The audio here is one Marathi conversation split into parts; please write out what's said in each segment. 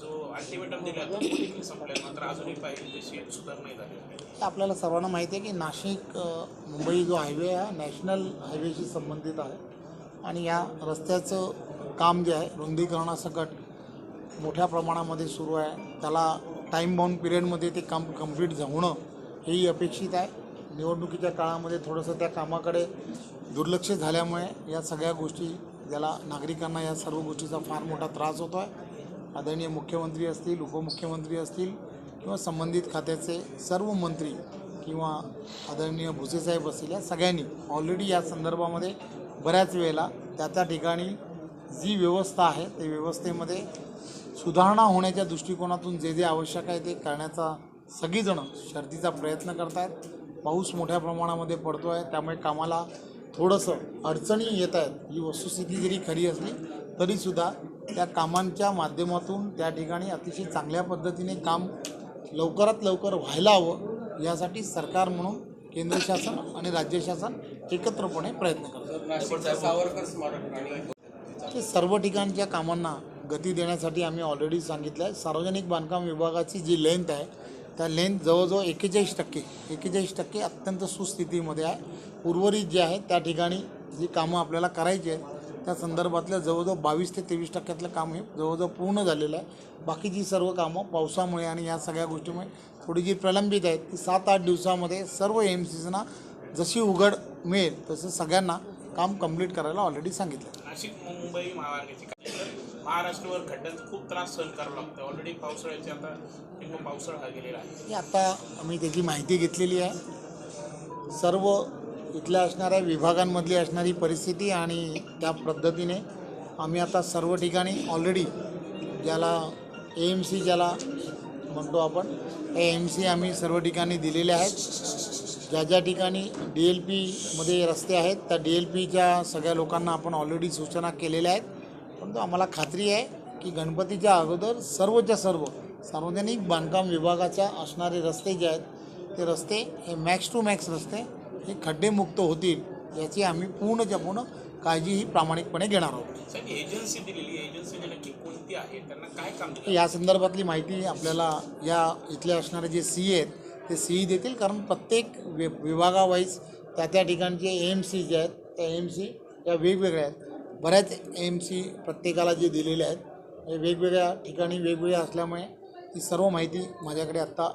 जो अल्टिमेटम दिला होता देखील मात्र अजूनही पाहिजे तशी सुधार नाही झाली. आपल्याला सर्वांना माहिती आहे की नाशिक मुंबई जो हायवे आहे नॅशनल हायवेशी संबंधित आहे. आणि या रस्त्याचं काम जे आहे रुंदीकरणासकट मोठ्या प्रमाणामध्ये सुरू आहे. त्याला टाईम बाउंड पिरियडमध्ये ते काम कंप्लीट होणं हेही अपेक्षित आहे. निवडणुकीच्या काळामध्ये थोडंसं त्या कामाकडे दुर्लक्ष झाल्यामुळे या सगळ्या गोष्टी ज्याला नागरिकांना या सर्व गोष्टीचा फार मोठा त्रास होतो आहे आदरणीय मुख्यमंत्री असतील उपमुख्यमंत्री असतील किंवा संबंधित खात्याचे सर्व मंत्री किंवा आदरणीय भुसेसाहेब असतील या सगळ्यांनी ऑलरेडी या संदर्भामध्ये बऱ्याच वेळेला त्या त्या ठिकाणी जी व्यवस्था आहे ते व्यवस्थेमध्ये सुधारणा होण्याच्या दृष्टिकोनातून जे जे आवश्यक आहे ते करण्याचा सगळीजणं शर्तीचा प्रयत्न करत आहेत पाऊस मोठ्या प्रमाणामध्ये पडतो आहे त्यामुळे कामाला थोडंसं अडचणी येत आहेत ही वस्तुस्थिती जरी खरी असली तरीसुद्धा त्या कामांच्या माध्यमातून त्या ठिकाणी अतिशय चांगल्या पद्धतीने काम लवकरात लवकर व्हायला हवं यासाठी सरकार म्हणून केंद्र शासन आणि राज्य शासन एकत्रपणे प्रयत्न करतात. ते सर्व ठिकाणच्या कामांना गती देण्यासाठी आम्ही ऑलरेडी सांगितलं आहे सार्वजनिक बांधकाम विभागाची जी लेंथ आहे त्या लेंथ जवळजवळ एकेचाळीस टक्के एकेचाळीस टक्के अत्यंत सुस्थितीमध्ये आहे. उर्वरित जे आहे त्या ठिकाणी जी कामं आपल्याला करायची आहेत त्या संदर्भातल्या जवळजवळ बावीस ते तेवीस टक्क्यातलं काम हे जवळजवळ पूर्ण झालेलं आहे. बाकीची सर्व कामं पावसामुळे आणि या सगळ्या गोष्टीमुळे थोडी जी प्रलंबित आहेत. ती सात आठ दिवसामध्ये सर्व एम सीजना जशी उघड मिळेल तसं सगळ्यांना काम कंप्लीट करायला ऑलरेडी सांगितलं. नाशिक मुंबई महामार्गाची महाराष्ट्रावर खड्ड्यांचा खूप त्रास सहन करावा लागतो. ऑलरेडी पावसाळ्याचे आता पावसाळा हा गेलेला आहे. आता आम्ही त्याची माहिती घेतलेली आहे. सर्व इथल्या असणाऱ्या विभागांमधली असणारी परिस्थिती आणि त्या पद्धतीने आम्ही आता सर्व ठिकाणी ऑलरेडी ज्याला ए एम सी ज्याला म्हणतो आपण ए एम सी आम्ही सर्व ठिकाणी दिलेले आहेत. ज्या ज्या ठिकाणी डी एल पीमध्ये रस्ते आहेत त्या डी एल पीच्या सगळ्या लोकांना आपण ऑलरेडी सूचना केलेल्या आहेत. परंतु आम्हाला खात्री आहे की गणपतीच्या अगोदर सर्वच्या सर्व सार्वजनिक बांधकाम विभागाच्या असणारे रस्ते जे आहेत ते रस्ते हे मॅक्स टू मॅक्स रस्ते हे खड्डेमुक्त होतील याची आम्ही पूर्णच्या पूर्ण काळजी ही प्रामाणिकपणे घेणार आहोत. एजन्सी दिलेली एजन्सी नक्की कोणती आहे? त्यांना काय काम या संदर्भातली माहिती आपल्याला या इथले असणारे जे सी आहेत ते सी देतील. कारण प्रत्येक वि विभागावाईज त्या त्या ठिकाणचे एम सी जे आहेत त्या एम सी या वेगवेगळ्या आहेत. बऱ्याच एम सी प्रत्येकाला जे दिलेले आहेत हे वेगवेगळ्या ठिकाणी वेगवेगळ्या असल्यामुळे ही सर्व माहिती माझ्याकडे आत्ता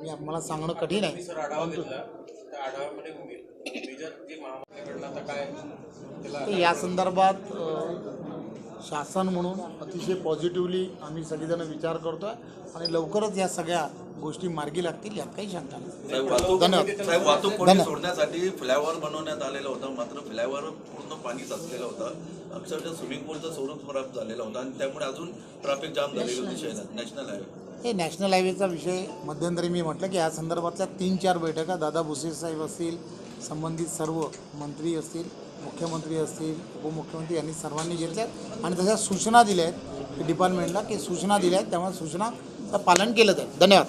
मी मला सांगणं कठीण आहे. तर या संदर्भात शासन म्हणून अतिशय पॉझिटिव्हली आम्ही सगळेजण विचार करतो आहे आणि लवकरच या सगळ्या गोष्टी मार्गी लागतील यात काही शंका नाही. साहेब वाहतूक. सोडण्यासाठी फ्लायओव्हर बनवण्यात आलेलं होतं मात्र फ्लायओव्हर पूर्ण पाणी साचलेलं होतं. अक्षरशः स्विमिंग पूलचं स्वरूप खराब झालेलं होतं आणि त्यामुळे अजून ट्रॅफिक जाम झालेली होती शहरात नॅशनल हायवे हे नॅशनल हायवेचा विषय मध्यंतरी मी म्हटलं की या संदर्भातल्या तीन चार बैठका दादा भुसे साहेब असतील संबंधित सर्व मंत्री असतील मुख्यमंत्री असतील उपमुख्यमंत्री यांनी सर्वांनी घेतल्यात आणि तशा सूचना दिल्या आहेत डिपार्टमेंटला की सूचना दिल्या आहेत त्यामुळे सूचनाचं पालन केलं जाईल. धन्यवाद.